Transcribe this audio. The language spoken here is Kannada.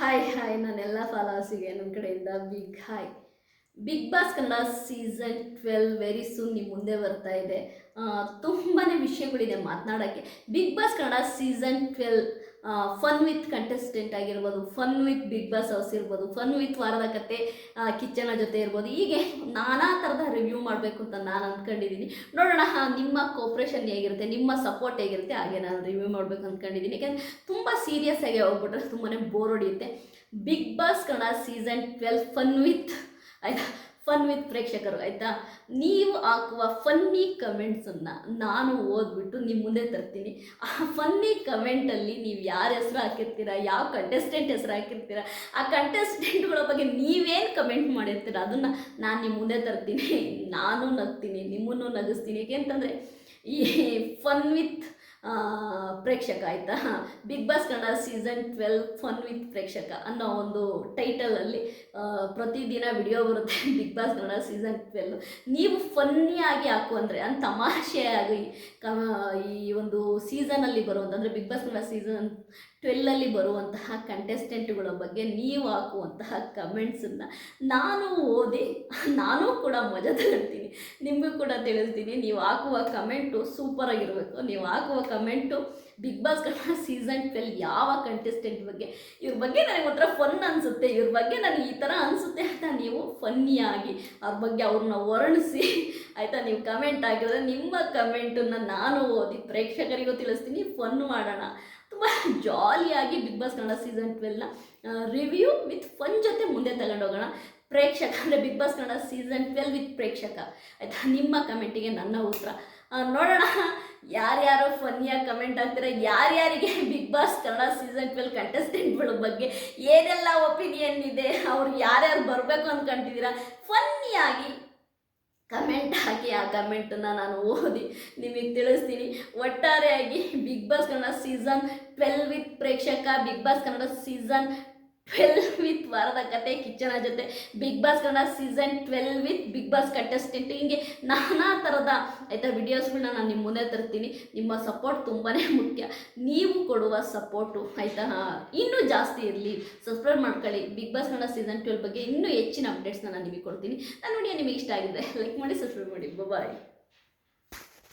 ಹಾಯ್ ಹಾಯ್ ನಾನೆಲ್ಲ ಫಾಲೋವರ್ಸಿಗೆ ನನ್ನ ಕಡೆಯಿಂದ big hi big boss Kannada season twelve very soon ನಿಮ್ಮ ಮುಂದೆ ಬರ್ತಾ ಇದೆ. ತುಂಬಾ ವಿಷಯಗಳಿದೆ ಮಾತನಾಡೋಕ್ಕೆ. Big boss Kannada season twelve fun with contestant ಆಗಿರ್ಬೋದು fun with big boss house ಇರ್ಬೋದು ಫನ್ ವಿತ್ ವಾರದ ಕತೆ ಕಿಚನ ಜೊತೆ ಇರ್ಬೋದು, ಹೀಗೆ ನಾನಾ ಥರದ ರಿವ್ಯೂ ಮಾಡಬೇಕು ಅಂತ ನಾನು ಅಂದ್ಕೊಂಡಿದ್ದೀನಿ ನೋಡೋಣ ನಿಮ್ಮ ಕೋಪ್ರೇಷನ್ ಹೇಗಿರುತ್ತೆ, ನಿಮ್ಮ ಸಪೋರ್ಟ್ ಹೇಗಿರುತ್ತೆ, ಹಾಗೆ ನಾನು ರಿವ್ಯೂ ಮಾಡಬೇಕು ಅಂದ್ಕೊಂಡಿದ್ದೀನಿ ಯಾಕೆಂದರೆ ತುಂಬ ಸೀರಿಯಸ್ ಆಗಿ ಹೋಗ್ಬಿಟ್ರೆ ತುಂಬಾ bore ಹೊಡಿಯುತ್ತೆ. Big boss Kannada season twelve fun with ಆಯ್ತಾ? ಫನ್ ವಿತ್ ಪ್ರೇಕ್ಷಕರು, ಆಯಿತಾ? ನೀವು ಹಾಕುವ ಫನ್ನಿ ಕಮೆಂಟ್ಸನ್ನು ನಾನು ಓದ್ಬಿಟ್ಟು ನಿಮ್ಮ ಮುಂದೆ ತರ್ತೀನಿ. ಆ ಫನ್ನಿ ಕಮೆಂಟಲ್ಲಿ ನೀವು ಯಾರ ಹೆಸರು ಹಾಕಿರ್ತೀರಾ, ಯಾವ ಕಂಟೆಸ್ಟೆಂಟ್ ಹೆಸರು ಹಾಕಿರ್ತೀರಾ, ಆ ಕಂಟೆಸ್ಟೆಂಟ್ಗಳ ಬಗ್ಗೆ ನೀವೇನು ಕಮೆಂಟ್ ಮಾಡಿರ್ತೀರ, ಅದನ್ನು ನಾನು ನಿಮ್ಮ ಮುಂದೆ ತರ್ತೀನಿ. ನಾನು ನಗ್ತೀನಿ, ನಿಮ್ಮನ್ನು ನಗಿಸ್ತೀನಿ. ಏಕೆಂತಂದರೆ ಈ ಫನ್ ವಿತ್ ಪ್ರೇಕ್ಷಕ ಆಯಿತಾ? Big boss Kannada season twelve fun with ಪ್ರೇಕ್ಷಕ ಅನ್ನೋ ಒಂದು ಟೈಟಲಲ್ಲಿ ಪ್ರತಿದಿನ ವಿಡಿಯೋ ಬರುತ್ತೆ big boss Kannada season twelve ನೀವು ಫನ್ನಿಯಾಗಿ ಹಾಕು ಅಂದರೆ ಅಂತ ತಮಾಷೆಯಾಗಿ ಕ ಈ ಒಂದು ಸೀಸನಲ್ಲಿ ಬರುವಂಥ ಅಂದರೆ ಬಿಗ್ ಬಾಸ್ ಕನ್ನಡ ಸೀಸನ್ ಟ್ವೆಲ್ಲಲ್ಲಿ ಬರುವಂತಹ ಕಂಟೆಸ್ಟೆಂಟ್ಗಳ ಬಗ್ಗೆ ನೀವು ಹಾಕುವಂತಹ ಕಮೆಂಟ್ಸನ್ನು ನಾನು ಓದಿ ನಾನು ಕೂಡ ಮಜಾ ತಗೊಳ್ತೀನಿ ನಿಮಗೂ ಕೂಡ ತಿಳಿಸ್ತೀನಿ. ನೀವು ಹಾಕುವ ಕಮೆಂಟು ಸೂಪರಾಗಿರಬೇಕು. ನೀವು ಹಾಕುವ comment big boss Kannada season twelve ಯಾವ ಕಂಟೆಸ್ಟೆಂಟ್ ಬಗ್ಗೆ, ಇವ್ರ ಬಗ್ಗೆ ನನಗೆ ಒಂಥರ ಫನ್ ಅನಿಸುತ್ತೆ. ಇವ್ರ ಬಗ್ಗೆ ನನಗೆ ಈ ಥರ ಅನಿಸುತ್ತೆ ಅಂತ ನೀವು ಫನ್ನಿಯಾಗಿ ಅವ್ರ ಬಗ್ಗೆ ಅವ್ರನ್ನ ವರ್ಣಿಸಿ, ಆಯಿತಾ? ನೀವು ಕಮೆಂಟ್ ಆಗಿರೋದ್ರೆ ನಿಮ್ಮ ಕಮೆಂಟನ್ನು ನಾನು ಓದಿ ಪ್ರೇಕ್ಷಕರಿಗೂ ತಿಳಿಸ್ತೀನಿ. ಫನ್ ಮಾಡೋಣ. ತುಂಬ ಜಾಲಿಯಾಗಿ ಬಿಗ್ ಬಾಸ್ ಕನ್ನಡ ಸೀಸನ್ ಟ್ವೆಲ್ನ ರಿವ್ಯೂ ವಿತ್ ಫನ್ ಜೊತೆ ಮುಂದೆ ತಗೊಂಡೋಗೋಣ ಪ್ರೇಕ್ಷಕ ಅಂದರೆ big boss Kannada season twelve with ಪ್ರೇಕ್ಷಕ. ಆಯಿತಾ? ನಿಮ್ಮ ಕಮೆಂಟಿಗೆ ನನ್ನ ಉತ್ತರ. ನೋಡೋಣ. ಯಾರ್ಯಾರು ಫನ್ನಿಯಾಗಿ ಕಮೆಂಟ್ ಹಾಕ್ತಾರೆ? ಯಾರ್ಯಾರಿಗೆ big boss Kannada season twelve ಕಂಟೆಸ್ಟೆಂಟ್ಗಳ ಬಗ್ಗೆ ಏನೆಲ್ಲ ಒಪಿನಿಯನ್ ಇದೆ? ಅವ್ರು ಯಾರ್ಯಾರು ಬರಬೇಕು ಅಂದ್ಕೊಂತಿದ್ದೀರಾ ಫನ್ನಿಯಾಗಿ ಕಮೆಂಟ್ ಹಾಕಿ ಆ ಕಮೆಂಟನ್ನು ನಾನು ಓದಿ ನಿಮಗೆ ತಿಳಿಸ್ತೀನಿ. ಒಟ್ಟಾರೆಯಾಗಿ big boss Kannada season twelve with ಪ್ರೇಕ್ಷಕ, big boss Kannada season twelve with ವಾರದ ಕತೆ ಕಿಚ್ಚನ ಜೊತೆ. Big boss Kannada season twelve with big boss contestant ಹಿಂಗೆ ನಾನಾ ಥರದ ಆಯಿತಾ ವಿಡಿಯೋಸ್ಗಳನ್ನ ನಾನು ನಿಮ್ಮ ಮುಂದೆ ತರ್ತೀನಿ. ನಿಮ್ಮ ಸಪೋರ್ಟ್ ತುಂಬಾ ಮುಖ್ಯ. ನೀವು ಕೊಡುವ ಸಪೋರ್ಟು ಆಯಿತಾ ಇನ್ನೂ ಜಾಸ್ತಿ ಇರಲಿ. ಸಬ್ಸ್ಕ್ರೈಬ್ ಮಾಡ್ಕೊಳ್ಳಿ. Big boss Kannada season twelve ಬಗ್ಗೆ ಇನ್ನೂ ಹೆಚ್ಚಿನ ಅಪ್ಡೇಟ್ಸ್ನ ನಾನು ನಿಮಗೆ ಕೊಡ್ತೀನಿ. ನಾನು ನೋಡಿ ನಿಮಗೆ ಇಷ್ಟ ಆಗಿದೆ ಲೈಕ್ ಮಾಡಿ ಸಬ್ಸ್ಕ್ರೈಬ್ ಮಾಡಿ. ಬಾಯ್